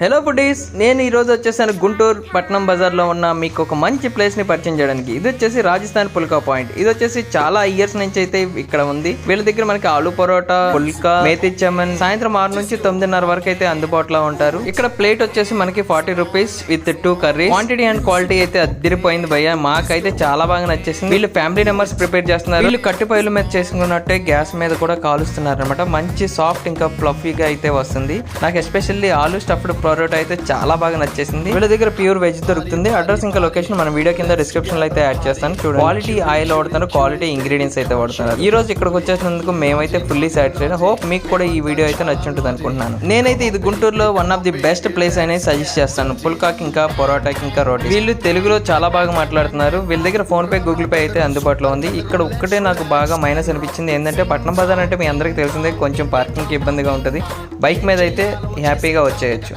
Hello foodies నేను ఈ రోజు వచ్చేసాను గుంటూరు పట్నం బజార్లో ఉన్న మీకు ఒక మంచి ప్లేస్ని పరిచయం చేయడానికి. ఇది వచ్చేసి రాజస్థాన్ పుల్కా పాయింట్. ఇది వచ్చేసి చాలా ఇయర్స్ నుంచి అయితే ఇక్కడ ఉంది. వీళ్ళ దగ్గర మనకి ఆలు పరోటా పుల్కా మేతి చమన్ సాయంత్రం ఆరు నుంచి తొమ్మిదిన్నర వరకు అయితే అందుబాటులో ఉంటారు. ఇక్కడ ప్లేట్ వచ్చేసి మనకి forty rupees with two curry quantity and quality అయితే అద్దరిపోయింది భయ్య. మాకైతే చాలా బాగా నచ్చేసింది. వీళ్ళు ఫ్యామిలీ మెంబర్స్ ప్రిపేర్ చేస్తున్నారు. వీళ్ళు కట్టి మీద చేసుకున్నట్టే గ్యాస్ మీద కూడా కాలుస్తున్నారు అనమాట మంచి సాఫ్ట్ ఇంకా ఫ్లఫీగా అయితే వస్తుంది. నాకు ఎస్పెషల్లీ ఆలు స్టఫ్డ్ పరోటా అయితే చాలా బాగా నచ్చేసింది. వీళ్ళ దగ్గర ప్యూర్ వెజ్ దొరుకుతుంది. అడ్రస్ ఇంకా లొకేషన్ మన వీడియో కింద డిస్క్రిప్షన్లో అయితే యాడ్ చేస్తాను. చూడండి. క్వాలిటీ ఆయిల్ వాడుతున్నారు క్వాలిటీ ఇంగ్రీడియంట్స్ అయితే వాడుతున్నారు. ఈ రోజు ఇక్కడికి వచ్చేసినందుకు మేమైతే ఫుల్లీ సాటిస్ఫైడ్ హోప్ మీకు కూడా ఈ వీడియో అయితే నచ్చుంటుంది అనుకుంటున్నాను. నేనైతే ఇది గుంటూరులో one of the best place అనేది సజెస్ట్ చేస్తాను. పుల్కాకి ఇంకా పొరాటాకి ఇంకా రోటీ. వీళ్ళు తెలుగులో చాలా బాగా మాట్లాడుతున్నారు. వీళ్ళ దగ్గర ఫోన్ పే గూగుల్ పే అయితే అందుబాటులో ఉంది. ఇక్కడ ఒక్కటే నాకు బాగా మైనస్ అనిపించింది. ఏంటంటే పట్నం బజార్ అంటే మీ అందరికీ తెలిసిందే కొంచెం పార్కింగ్కి ఇబ్బందిగా ఉంటుంది. బైక్ మీద అయితే హ్యాపీగా వచ్చేయచ్చు.